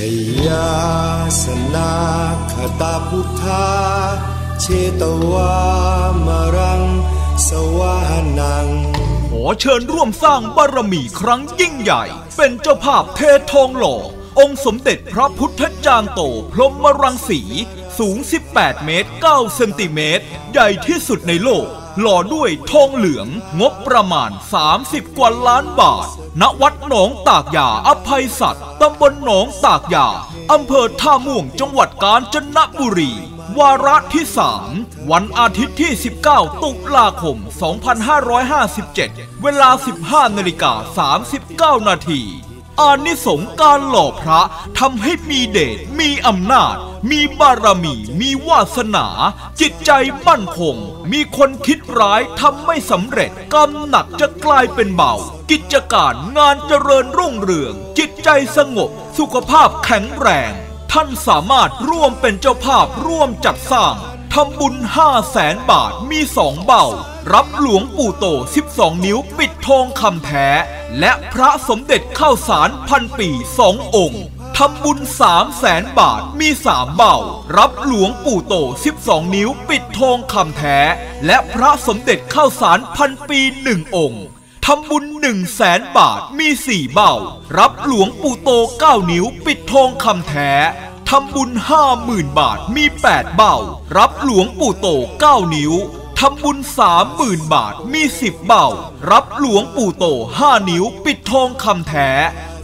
ชยาสนาคตาพุทธา เชตวามรัง สวานัง ขอเชิญร่วมสร้างบารมีครั้งยิ่งใหญ่ เป็นเจ้าภาพเททองหล่อ องค์สมเด็จพระพุทธจารย์โตพรหมรังสี สูง 18 เมตร 9 เซนติเมตร ใหญ่ที่สุดในโลก หล่อด้วยทองเหลืองงบประมาณ 30 กว่าล้านบาท ณ วัดหนองตากยาอภัยสัตว์ตำบลหนองตากยาอำเภอท่าม่วงจังหวัดกาญจนบุรี วาระที่ 3 วันอาทิตย์ที่ 19 ตุลาคม 2557 เวลา 15นาฬิกา39นาที อานิสงส์การหล่อพระทำให้มีเดชมีอำนาจ มีบารมี มีวาสนา จิตใจมั่นคง มีคนคิดร้ายทำไม่สำเร็จกรรมหนักจะกลายเป็นเบา กิจการงานเจริญรุ่งเรือง จิตใจสงบ สุขภาพแข็งแรง ท่านสามารถร่วมเป็นเจ้าภาพร่วมจัดสร้างทำบุญห้าแสนบาทมีสองเบา รับหลวงปู่โต 12 นิ้วปิดทองคำแท้ และพระสมเด็จเข้าสารพันปีสององค์ทำบุญสามแสนบาทมีสามเบารับหลวงปู่โต 12 นิ้วปิดทองคำแท้ และพระสมเด็จเข้าสารพันปีหนึ่งองค์ทำบุญหนึ่งแสนบาทมีสี่เบารับหลวงปู่โตเก้านิ้วปิดทองคำแท้ทำบุญห้าหมื่นบาทมีแปดเบารับหลวงปู่โตเก้านิ้ว ทำบุญสามหมื่นบาทมีสิบเบ่า รับหลวงปู่โตห้านิ้วปิดทองคำแท้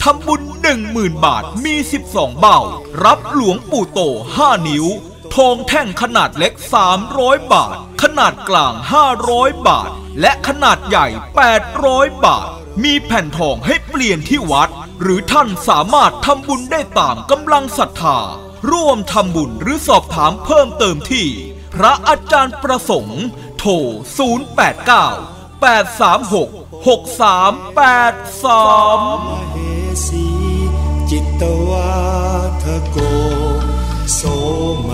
ทำบุญหนึ่งหมื่นบาทมีสิบสองเบ่า รับหลวงปู่โตห้านิ้ว ทองแท่งขนาดเล็ก 300 บาท ขนาดกลาง 500 บาท และขนาดใหญ่ 800 บาท มีแผ่นทองให้เปลี่ยนที่วัด หรือท่านสามารถทำบุญได้ตามกำลังศรัทธา ร่วมทำบุญหรือสอบถามเพิ่มเติมที่ ระอาจารย์ประสงค์ โทร 089 836 6382จิตวาทโก โสไม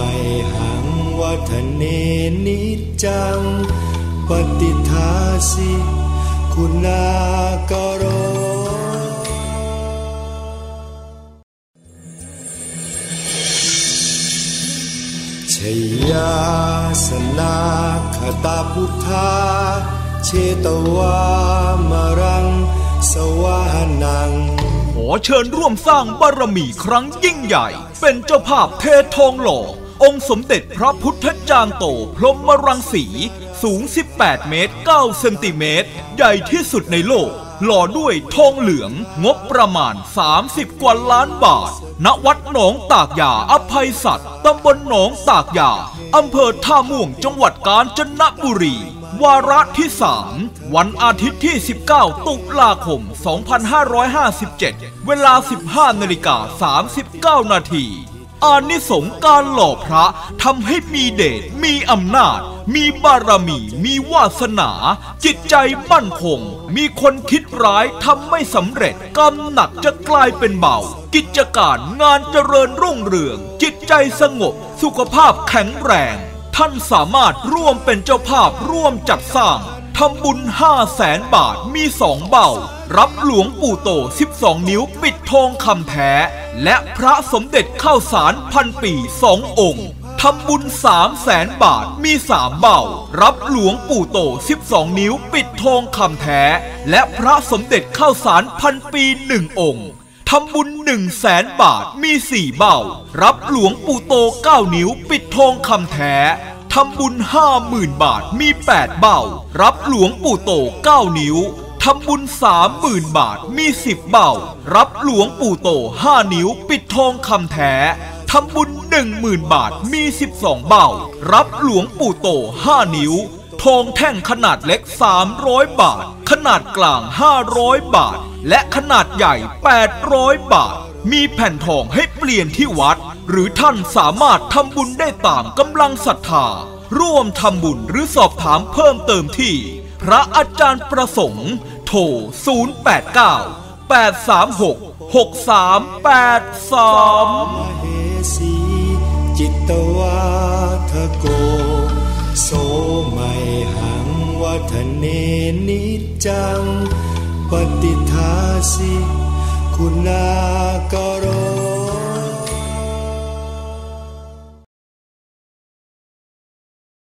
หังวัฒเนนิจจัง ปฏิทาสิ คุณากโร ชยาสนาคตาพุทธา เชตวามรัง สวานัง ขอเชิญร่วมสร้างบารมีครั้งยิ่งใหญ่ เป็นเจ้าภาพเททองหล่อ องค์สมเด็จพระพุทธจารย์โตพรหมรังสี สูง 18 เมตร 9 เซนติเมตร ใหญ่ที่สุดในโลก หล่อด้วยทองเหลืองงบประมาณ 30 กว่าล้านบาท ณ วัดหนองตากยาอภัยสัตว์ตำบลหนองตากยาอำเภอท่าม่วงจังหวัดกาญจนบุรี วาระที่3วันอาทิตย์ที่ 19 ตุลาคม 2557 เวลา 15นาฬิกา39นาที อานิสงส์การหล่อพระทำให้มีเดชมีอำนาจ มีบารมี มีวาสนา จิตใจมั่นคง มีคนคิดร้ายทำไม่สำเร็จกรรมหนักจะกลายเป็นเบา กิจการงานเจริญรุ่งเรือง จิตใจสงบ สุขภาพแข็งแรง ท่านสามารถร่วมเป็นเจ้าภาพร่วมจัดสร้างทำบุญห้าแสนบาทมีสองเบา รับหลวงปู่โต 12 นิ้วปิดทองคำแท้ และพระสมเด็จเข้าสารพันปีสององค์ทำบุญสามแสนบาทมีสามเบ่า รับหลวงปู่โต 12 นิ้วปิดทองคำแท้ และพระสมเด็จเข้าสารพันปีหนึ่งองค์ทำบุญหนึ่งแสนบาทมีสี่เบ่า รับหลวงปู่โตเก้านิ้วปิดทองคำแท้ทำบุญห้าหมื่นบาทมีแปดเบ่า รับหลวงปู่โตเก้านิ้ว ทำบุญสามหมื่นบาทมีสิบเบารับหลวงปู่โตห้านิ้วปิดทองคำแท้ทำบุญหนึ่งหมื่นบาทมีสิบสองเบารับหลวงปู่โตห้านิ้ว ทองแท่งขนาดเล็ก 300 บาท ขนาดกลาง 500 บาท และขนาดใหญ่ 800 บาท มีแผ่นทองให้เปลี่ยนที่วัด หรือท่านสามารถทำบุญได้ตามกำลังศรัทธา ร่วมทำบุญหรือสอบถามเพิ่มเติมที่ ระอาจารย์ประสงค์ โทร 089 836 6382จิตตวาทโก โสไมหังวัฒเนนิจัง ปฏิทาสิ คุณากโร